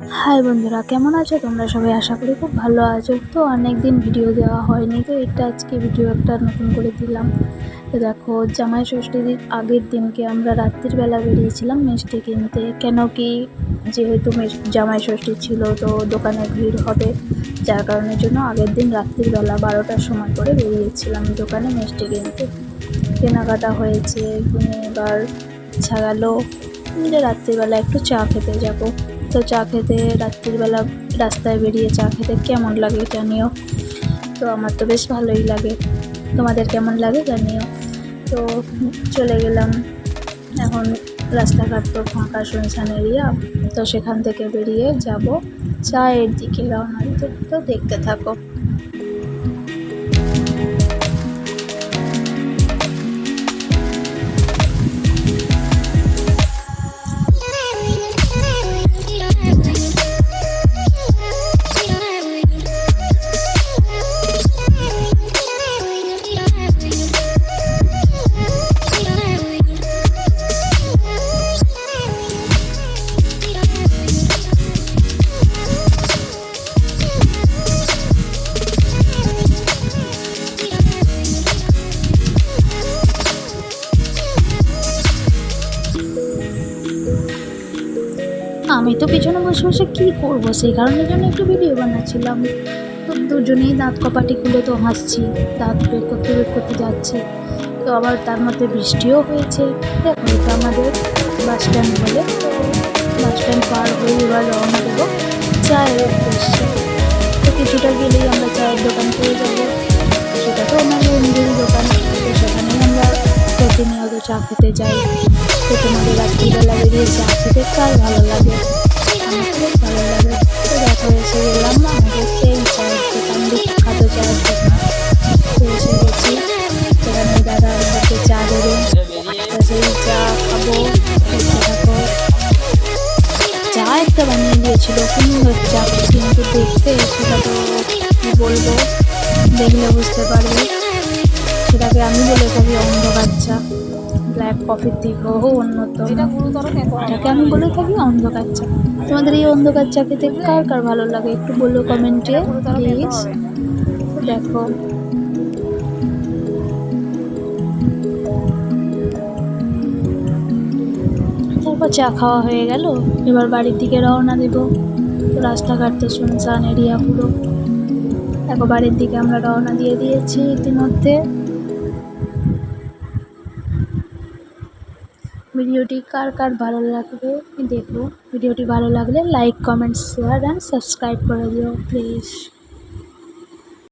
High বন্ধুরা, কেমন আছো? তোমরা সবাই আশা করি খুব ভালো আছো। তো অনেক দিন ভিডিও দেওয়া হয়নি, তো এটা আজকে ভিডিও একটা নতুন করে দিলাম। তো দেখো, জামাই ষষ্ঠীর আগের দিনকে আমরা রাত্রিবেলা বেরিয়েছিলাম মিষ্টি কিনতে। কেন কি, যেহেতু জামাই ষষ্ঠী ছিল, তো দোকানে ভিড় হবে। যার কারণের জন্য আগের দিন রাত্রিবেলা বারোটার সময় করে বেরিয়েছিলাম দোকানে মিষ্টি কিনতে। কেনাকাটা হয়েছে এবার ইচ্ছা গেল যে রাত্রিবেলা একটু চা খেতে যাব। তো চা খেতে রাত্রিবেলা রাস্তায় বেরিয়ে চা খেতে কেমন লাগে জানিও। তো আমার তো বেশ ভালোই লাগে। তোমাদের কেমন লাগে জানিও। তো চলে গেলাম। এখন রাস্তাঘাট তো ফাঁকা শুনছান এরিয়া। তো সেখান থেকে বেরিয়ে যাব। চায়ের দিকে রওনা দিতে। তো দেখতে থাকো। আমি তো পিছনে বসে বসে কী করব? সেই কারণের জন্য একটু ভিডিও বানাচ্ছিলাম। তো দুজনেই দাঁত কপাটি খুলে তো হাসছি, দাঁত বের করতে বের করতে যাচ্ছে। তো আবার তার মধ্যে বৃষ্টিও হয়েছে। দেখো, এটা আমাদের বাস স্ট্যান্ড বলে। বাস স্ট্যান্ড পার হয়ে এবার রওনা দেবো। চায়ের উদ্দেশ্যে তো কিছুটা গেলেই আমরা চায়ের দোকান পেয়ে যাব। প্রতিনিয়ত চা খেতে যাই। তো তোমাদের রাত্রিবেলা বেরিয়ে চা খেতে কার ভালো লাগে? খুব ভালো লাগে। তো দেখো, এসে গেলাম আমাদের সেই চায়ের দোকান, বিখ্যাত দোকান। এসে গেছি। সেখানে দাদা আমাদেরকে চা দেবে। সেই চা খাব। থাকো। চা একটা বানিয়ে দিয়েছিল, সুন্দর চা। কিন্তু দেখতে সেটা তো কী বলব? দেখলে বুঝতে পারবে। সেটাকে আমি বলে থাকি অন্ধকার চা ব্ল্যাক কফির থেকেও উন্নত। এটাকে আমি বলে থাকি অন্ধকার চা তোমাদের এই অন্ধকার চা খেতে কার কার ভালো লাগে? একটু বলো কমেন্টে প্লিজ দেখো। তারপর চা খাওয়া হয়ে গেল। এবার বাড়ির দিকে রওনা দেবো। রাস্তাঘাট তো শুনশান, এরিয়া পুরো। দেখো, বাড়ির দিকে আমরা রওনা দিয়ে দিয়েছি ইতিমধ্যে। ভিডিওটি কার কার ভালো লাগবে দেখো ভিডিওটি ভালো লাগলে like comment share and subscribe করে দিও প্লিজ